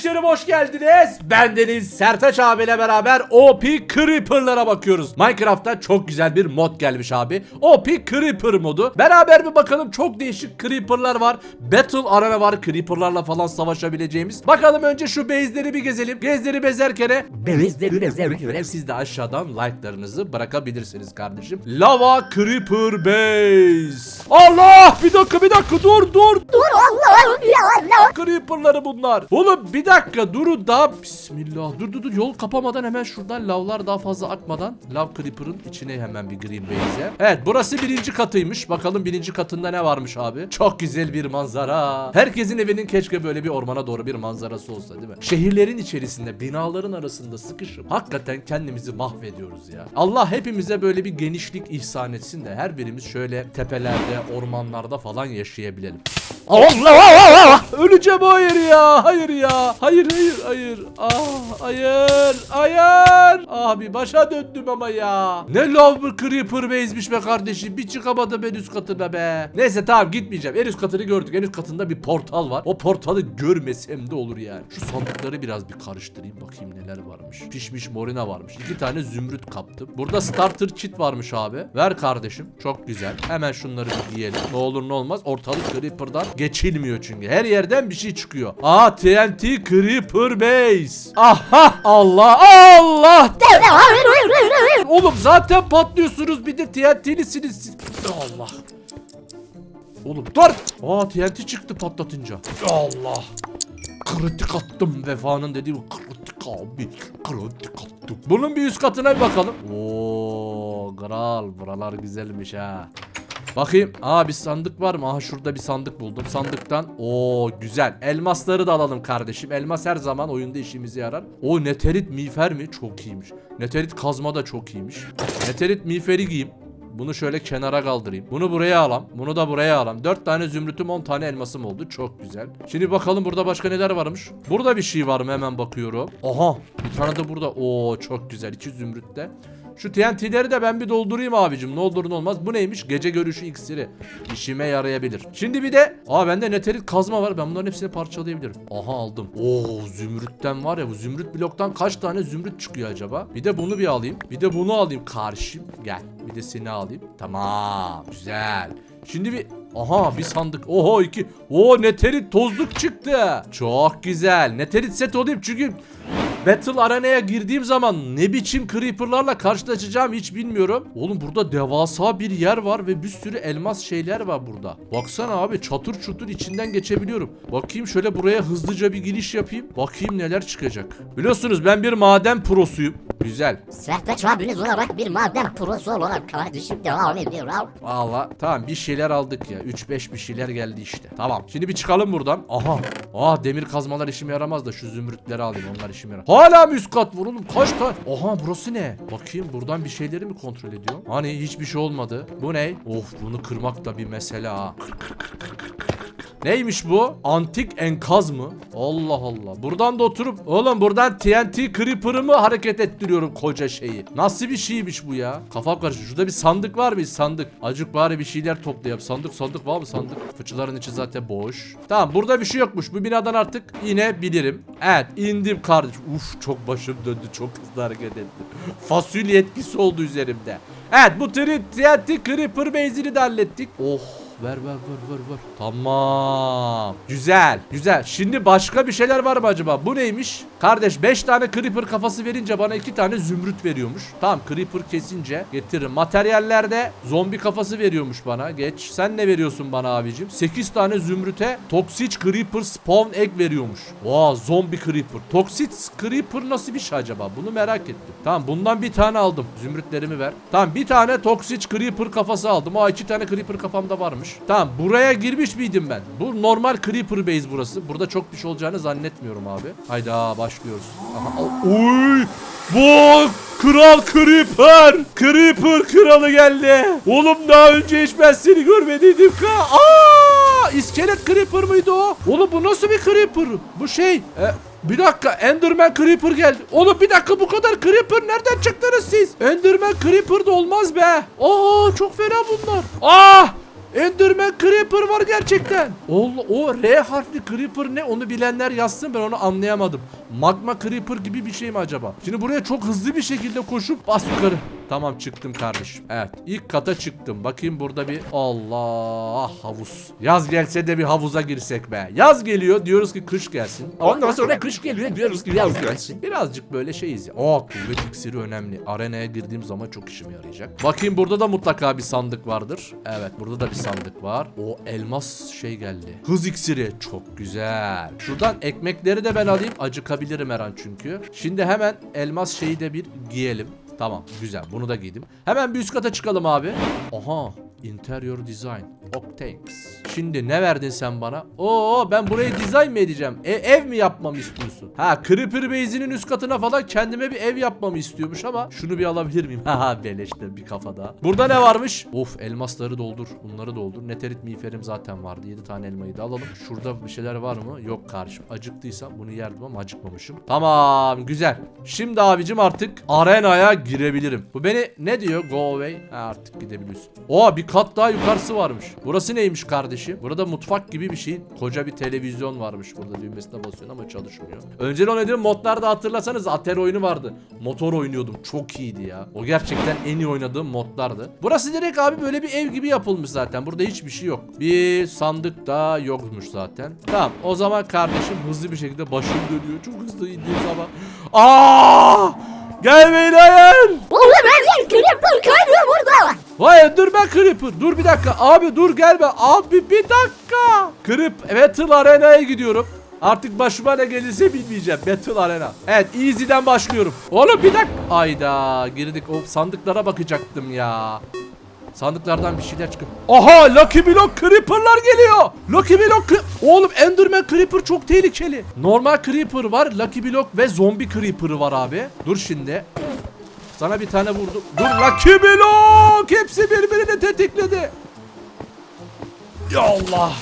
Kardeşlerim hoş geldiniz. Ben Deniz Sertaç abiyle beraber OP Creeper'lara bakıyoruz. Minecraft'ta çok güzel bir mod gelmiş abi. OP Creeper modu. Beraber bir bakalım çok değişik Creeper'lar var. Battle arena var. Creeper'larla falan savaşabileceğimiz. Bakalım önce şu base'leri bir gezelim. Gezleri bezerken siz de aşağıdan like'larınızı bırakabilirsiniz kardeşim. Lava Creeper Base. Allah! Bir dakika bir dakika dur dur. Creeper'ları bunlar. Oğlum bir dakika durun daha bismillah. Dur dur dur yol kapamadan hemen şuradan lavlar daha fazla akmadan lav Creeper'ın içine hemen bir green base'e. Evet burası birinci katıymış. Bakalım birinci katında ne varmış abi. Çok güzel bir manzara. Herkesin evinin keşke böyle bir ormana doğru bir manzarası olsa değil mi? Şehirlerin içerisinde binaların arasında sıkışıp hakikaten kendimizi mahvediyoruz ya. Allah hepimize böyle bir genişlik ihsan etsin de her birimiz şöyle tepelerde, ormanlarda falan yaşayabilelim. Allah! Öleceğim hayır ya. Hayır ya. Hayır hayır hayır. Ah hayır. Hayır. Abi başa döndüm ama ya. Ne love bir creeper base'miş be kardeşim. Bir çıkamadım en üst katına be. Neyse tamam gitmeyeceğim. En üst katını gördük. En üst katında bir portal var. O portalı görmesem de olur yani. Şu sandıkları biraz bir karıştırayım bakayım neler varmış. Pişmiş morina varmış. İki tane zümrüt kaptım. Burada starter kit varmış abi. Ver kardeşim. Çok güzel. Hemen şunları bir giyelim. Ne olur ne olmaz. Ortalık creeper'dan geçilmiyor çünkü. Her yerden bir şey çıkıyor. Aa TNT Creeper Base. Aha Allah Allah. Oğlum zaten patlıyorsunuz bir de TNT'lisiniz siz. Allah. Oğlum dur. Aa TNT çıktı patlatınca. Allah. Kritik attım vefanın dediği bu kritik abi. Kritik attım. Bunun bir üst katına bir bakalım. Oo kral buralar güzelmiş ha. Bakayım. Aa bir sandık var mı? Aha şurada bir sandık buldum. Sandıktan. Oo güzel. Elmasları da alalım kardeşim. Elmas her zaman oyunda işimize yarar. O neterit miğfer mi? Çok iyiymiş. Neterit kazma da çok iyiymiş. Neterit miğferi giyeyim. Bunu şöyle kenara kaldırayım. Bunu buraya alam. Bunu da buraya alam. 4 tane zümrütüm 10 tane elmasım oldu. Çok güzel. Şimdi bakalım burada başka neler varmış. Burada bir şey var mı? Hemen bakıyorum. Aha. Bir tane de burada. Oo çok güzel. 2 zümrüt de. Şu TNT'leri de ben bir doldurayım abicim. Ne olur ne olmaz. Bu neymiş? Gece görüşü iksiri. İşime yarayabilir. Şimdi bir de aa bende neterit kazma var. Ben bunların hepsini parçalayabilirim. Aha aldım. Oo zümrütten var ya bu zümrüt bloktan kaç tane zümrüt çıkıyor acaba? Bir de bunu bir alayım. Bir de bunu alayım karşım. Gel. Bir de seni alayım. Tamam. Güzel. Şimdi bir Aha bir sandık. Oho iki. Oo neterit tozluk çıktı. Çok güzel. Neterit set olayım çünkü Battle Arena'ya girdiğim zaman ne biçim creeperlarla karşılaşacağım hiç bilmiyorum. Oğlum burada devasa bir yer var ve bir sürü elmas şeyler var burada. Baksana abi çatır çutur içinden geçebiliyorum. Bakayım şöyle buraya hızlıca bir giriş yapayım. Bakayım neler çıkacak. Biliyorsunuz ben bir maden prosuyum. Güzel. Sertaç abiniz olarak bir maden prosu olarak kardeşim devam ediyor. Valla tamam bir şeyler aldık ya. 3-5 bir şeyler geldi işte. Tamam. Şimdi bir çıkalım buradan. Aha. Aa demir kazmalar işime yaramaz da şu zümrütleri alayım onlar işime yarar. Hala mı üst kat var oğlum? Kaç tane? Aha burası ne? Bakayım buradan bir şeyleri mi kontrol ediyor? Hani hiçbir şey olmadı. Bu ne? Of bunu kırmak da bir mesele ha. Kır, kır, kır, kır, kır, kır, kır. Neymiş bu? Antik enkaz mı? Allah Allah. Buradan da oturup oğlum buradan TNT Creeper'ı mı hareket ettiriyorum koca şeyi? Nasıl bir şeymiş bu ya? Kafam karıştı. Şurada bir sandık var mı? Sandık. Acık bari bir şeyler toplayalım. Sandık sandık var mı sandık? Fıçıların içi zaten boş. Tamam burada bir şey yokmuş. Bu binadan artık yine bilirim. Evet indim kardeş. Uf çok başım döndü. Çok hızlı hareket ettim. Fasulye etkisi oldu üzerimde. Evet bu TNT Creeper base'ini de hallettik. Oh Ver ver ver ver ver. Tamam. Güzel. Güzel. Şimdi başka bir şeyler var mı acaba? Bu neymiş? Kardeş 5 tane creeper kafası verince bana 2 tane zümrüt veriyormuş. Tamam creeper kesince getiririm. Materyallerde zombi kafası veriyormuş bana. Geç. Sen ne veriyorsun bana abicim? 8 tane zümrüte toxic creeper spawn egg veriyormuş. Vaa zombi creeper. Toxic creeper nasıl bir şey acaba? Bunu merak ettim. Tamam bundan bir tane aldım. Zümrütlerimi ver. Tamam bir tane toxic creeper kafası aldım. Aa iki tane creeper kafamda varmış. Tamam buraya girmiş miydim ben? Bu normal creeper base burası. Burada çok bir şey olacağını zannetmiyorum abi. Hayda başlıyoruz. Aha, Uy! Bu kral creeper! Creeper kralı geldi. Oğlum daha önce hiç ben seni görmediydim ka. Aa! İskelet creeper mıydı o? Oğlum bu nasıl bir creeper? Bu şey e, bir dakika Enderman Creeper geldi. Oğlum bir dakika bu kadar Creeper nereden çıktınız siz? Enderman Creeper da olmaz be. Aa çok fena bunlar. Aa Enderman Creeper var gerçekten. O, o R harfli Creeper ne onu bilenler yazsın ben onu anlayamadım. Magma Creeper gibi bir şey mi acaba? Şimdi buraya çok hızlı bir şekilde koşup bas yukarı. Tamam çıktım kardeşim. Evet ilk kata çıktım. Bakayım burada bir Allah havuz. Yaz gelse de bir havuza girsek be. Yaz geliyor diyoruz ki kış gelsin. Ondan sonra kış geliyor diyoruz ki yaz gelsin. Birazcık böyle şeyiz ya. Aa kuvvet iksiri önemli. Arenaya girdiğim zaman çok işime yarayacak. Bakayım burada da mutlaka bir sandık vardır. Evet burada da bir sandık var. O elmas şey geldi. Hız iksiri çok güzel. Şuradan ekmekleri de ben alayım. Acıkabilirim her an çünkü. Şimdi hemen elmas şeyi de bir giyelim. Tamam güzel bunu da giydim. Hemen bir üst kata çıkalım abi. Aha interior design. Octanes. Şimdi ne verdin sen bana? Oo ben burayı dizayn mı edeceğim? E, ev mi yapmamı istiyorsun? Ha Creeper Base'inin üst katına falan kendime bir ev yapmamı istiyormuş ama şunu bir alabilir miyim? Haha beleşte bir kafada. Burada ne varmış? Of elmasları doldur. Bunları doldur. Neterit miğferim zaten vardı. 7 tane elmayı da alalım. Şurada bir şeyler var mı? Yok kardeşim. Acıktıysam bunu yerdim ama acıkmamışım. Tamam güzel. Şimdi abicim artık arenaya girebilirim. Bu beni ne diyor? Go away. Ha, artık gidebiliyorsun. Oha bir kat daha yukarısı varmış. Burası neymiş kardeşim? Burada mutfak gibi bir şey. Koca bir televizyon varmış burada. Düğmesine basıyorsun ama çalışmıyor. Önceden oynadığım modlarda hatırlasanız Ater oyunu vardı. Motor oynuyordum. Çok iyiydi ya. O gerçekten en iyi oynadığım modlardı. Burası direkt abi böyle bir ev gibi yapılmış zaten. Burada hiçbir şey yok. Bir sandık da yokmuş zaten. Tamam o zaman kardeşim hızlı bir şekilde başım dönüyor. Çok hızlı indiğim zaman. Aa! Gelmeyin hayır. Oğlum her yer creeper kaynıyor burada. Hayır dur ben Creeper. Dur bir dakika. Abi dur gelme. Abi bir dakika. Creep Battle Arena'ya gidiyorum. Artık başıma ne gelirse bilmeyeceğim. Battle Arena. Evet easy'den başlıyorum. Oğlum bir dakika. Ayda girdik. O sandıklara bakacaktım ya. Sandıklardan bir şeyler çıkıyor. Aha Lucky Block Creeper'lar geliyor. Lucky Block Oğlum Enderman Creeper çok tehlikeli. Normal Creeper var. Lucky Block ve Zombie Creeper'ı var abi. Dur şimdi. Sana bir tane vurdum. Dur Lucky Block. Hepsi birbirini tetikledi. Ya Allah.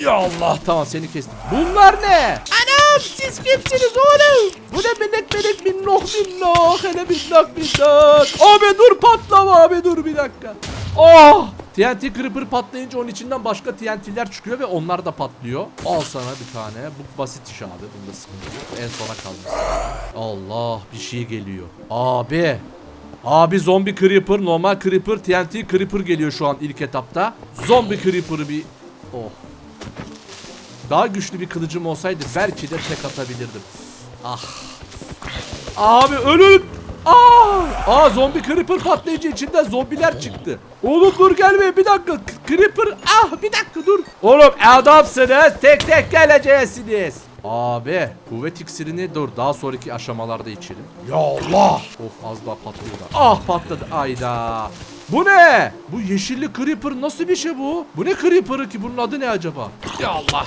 Ya Allah tamam seni kestim. Bunlar ne? Anam siz kimsiniz oğlum? Bu ne melek melek minnoh minnoh. Hele minnoh minnoh. Abi dur patlama abi dur bir dakika. Oh! TNT Creeper patlayınca onun içinden başka TNT'ler çıkıyor ve onlar da patlıyor. Al sana bir tane. Bu basit iş abi. Bunda sıkıntı yok. En sona kalmış. Allah bir şey geliyor. Abi. Abi zombi creeper, normal creeper, TNT creeper geliyor şu an ilk etapta. Zombi creeper'ı bir... Oh. Daha güçlü bir kılıcım olsaydı belki de tek atabilirdim. Ah. Abi ölün. Aa! Aa zombi creeper patlayıcı içinden zombiler çıktı. Oğlum dur gelme bir dakika. Creeper ah bir dakika dur. Oğlum adamsınız tek tek geleceksiniz. Abi kuvvet iksirini dur daha sonraki aşamalarda içelim. Ya Allah. Of az daha patlıyor da. Ah patladı ayda. Bu ne? Bu yeşilli creeper nasıl bir şey bu? Bu ne creeper'ı ki bunun adı ne acaba? Ya Allah.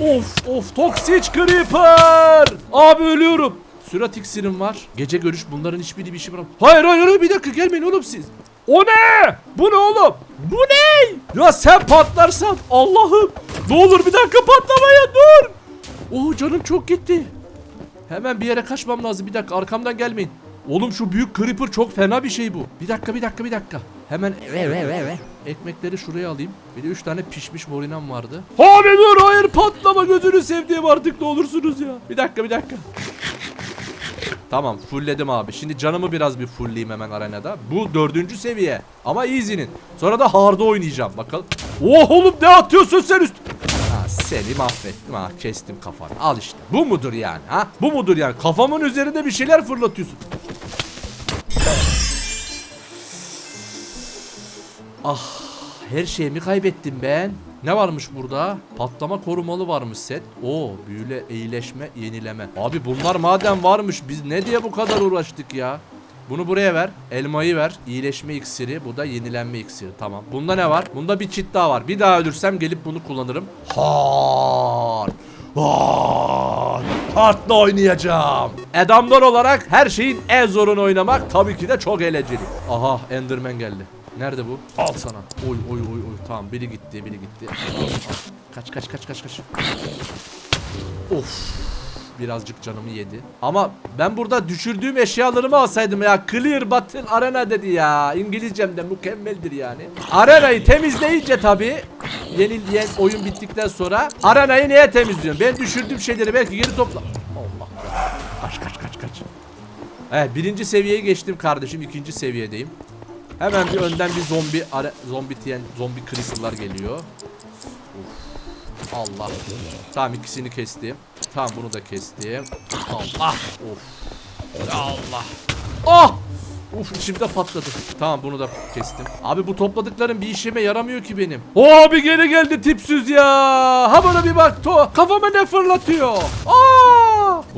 Of of toxic creeper. Abi ölüyorum. Sürat iksirim var. Gece görüş bunların hiçbiri bir şey bırak. Hayır hayır hayır bir dakika gelmeyin oğlum siz. O ne? Bu ne oğlum? Bu ne? Ya sen patlarsan Allah'ım. Ne olur bir dakika patlamaya dur. Oh canım çok gitti. Hemen bir yere kaçmam lazım. Bir dakika arkamdan gelmeyin. Oğlum şu büyük creeper çok fena bir şey bu. Bir dakika bir dakika bir dakika. Hemen Ve ve ve ve. ekmekleri şuraya alayım. Bir de 3 tane pişmiş morinam vardı. Abi dur hayır patlama gözünü sevdiğim artık ne olursunuz ya. Bir dakika bir dakika. Tamam fullledim abi. Şimdi canımı biraz bir fullleyeyim hemen arenada. Bu dördüncü seviye. Ama easy'nin. Sonra da hard'ı oynayacağım. Bakalım. Oh oğlum ne atıyorsun sen üst? Ha, seni mahvettim ha. Kestim kafanı. Al işte. Bu mudur yani ha? Bu mudur yani? Kafamın üzerinde bir şeyler fırlatıyorsun. Ah her şeyimi kaybettim ben. Ne varmış burada? Patlama korumalı varmış set. Oo büyüle, iyileşme, yenileme. Abi bunlar madem varmış biz ne diye bu kadar uğraştık ya? Bunu buraya ver. Elmayı ver. İyileşme iksiri. Bu da yenilenme iksiri. Tamam. Bunda ne var? Bunda bir çit daha var. Bir daha ölürsem gelip bunu kullanırım. Hard. Hard. Hard'la oynayacağım. Adamlar olarak her şeyin en zorunu oynamak tabii ki de çok eğlenceli. Aha Enderman geldi. Nerede bu? Al sana. Oy oy oy oy. Tamam biri gitti biri gitti. Kaç kaç kaç kaç kaç. Of. birazcık canımı yedi. Ama ben burada düşürdüğüm eşyalarımı alsaydım ya. Clear Battle Arena dedi ya. İngilizcem de mükemmeldir yani. Arenayı temizleyince tabii yenildiğin oyun bittikten sonra arenayı neye temizliyorsun? Ben düşürdüğüm şeyleri belki geri topla. Allah. Kaç kaç kaç kaç. Evet birinci seviyeye geçtim kardeşim. ikinci seviyedeyim. Hemen bir önden bir zombi are, zombi tiyen zombi creeper'lar geliyor. Of. Allah. Tamam ikisini kestim. Tamam bunu da kestim. Allah. Of. Allah. Ah! Uf içimde patladı. Tamam bunu da kestim. Abi bu topladıklarım bir işime yaramıyor ki benim. O abi geri geldi tipsiz ya. Ha bana bir bak to. Kafama ne fırlatıyor? Aa!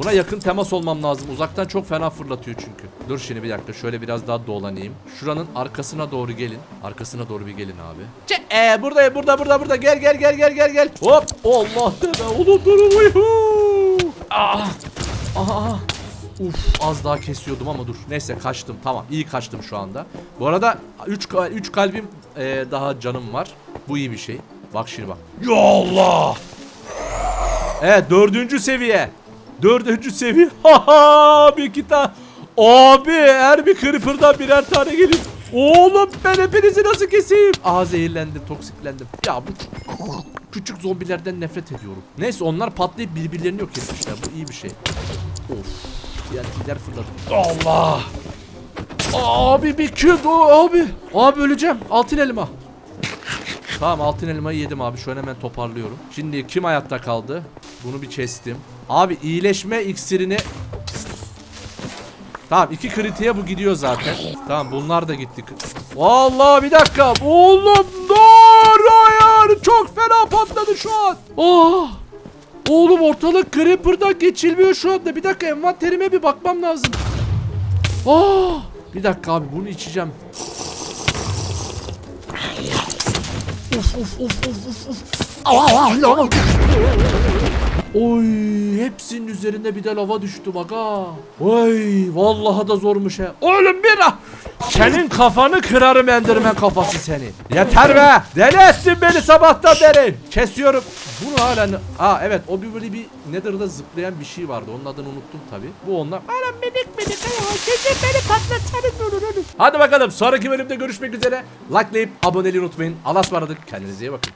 Buna yakın temas olmam lazım. Uzaktan çok fena fırlatıyor çünkü. Dur şimdi bir dakika şöyle biraz daha dolanayım. Şuranın arkasına doğru gelin. Arkasına doğru bir gelin abi. Çe ee, burada burada burada burada gel gel gel gel gel gel. Hop Allah deme oğlum durun uyhu. Ah. Aha. Uf az daha kesiyordum ama dur. Neyse kaçtım. Tamam iyi kaçtım şu anda. Bu arada 3 3 kalbim e, daha canım var. Bu iyi bir şey. Bak şimdi bak. Ya Allah. Evet dördüncü seviye. Dördüncü seviye. Haha bir iki tane. Abi her bir creeper'dan birer tane geliyor. Oğlum ben hepinizi nasıl keseyim? Aa zehirlendim, toksiklendim. Ya bu küçük zombilerden nefret ediyorum. Neyse onlar patlayıp birbirlerini yok etmişler. Bu iyi bir şey. Of. TNT'ler fırladı. Allah. Abi bir kilo abi. Abi öleceğim. Altın elma. Tamam altın elmayı yedim abi. Şu an hemen toparlıyorum. Şimdi kim hayatta kaldı? Bunu bir kestim. Abi iyileşme iksirini Tamam iki kritiğe bu gidiyor zaten. Tamam bunlar da gitti. Vallahi bir dakika. Oğlum dur hayır. Çok fena patladı şu an. Oh. Oğlum ortalık creeper'dan geçilmiyor şu anda. Bir dakika envanterime bir bakmam lazım. Oh. Bir dakika abi bunu içeceğim. Uf uf uf uf uf. Oy hepsinin üzerinde bir de lava düştü bak ha. Oy vallahi da zormuş he. Oğlum bir ah. Senin kafanı kırarım endirmen kafası seni. Yeter be. Deli ettin beni sabahtan beri. Kesiyorum. Bunu hala ne- Aa evet o bir böyle bir Nether'da zıplayan bir şey vardı. Onun adını unuttum tabi. Bu onlar. Anam minik minik. Kesin beni patlatsanız olur olur. Hadi bakalım sonraki bölümde görüşmek üzere. Likelayıp aboneliği unutmayın. Allah'a ısmarladık. Kendinize iyi bakın.